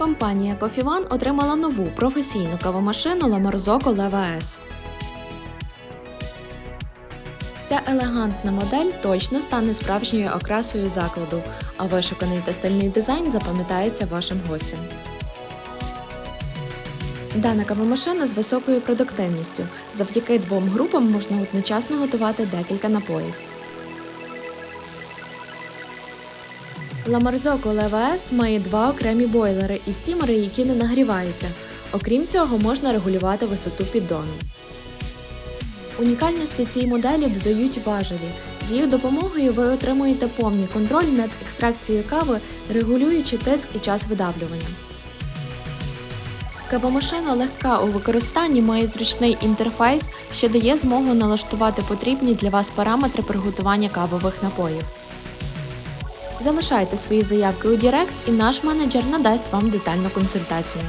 Компанія One отримала нову професійну кавомашину Marzocco Leva S. Ця елегантна модель точно стане справжньою окрасою закладу, а вишуканий та стильний дизайн запам'ятається вашим гостям. Дана кавомашина з високою продуктивністю. Завдяки двом групам можна одночасно готувати декілька напоїв. Marzocco Leva має два окремі бойлери і стімери, які не нагріваються. Окрім цього, можна регулювати висоту піддону. Унікальності цій моделі додають важелі. З їх допомогою ви отримуєте повний контроль над екстракцією кави, регулюючи тиск і час видавлювання. Кавомашина легка у використанні, має зручний інтерфейс, що дає змогу налаштувати потрібні для вас параметри приготування кавових напоїв. Залишайте свої заявки у Директ і наш менеджер надасть вам детальну консультацію.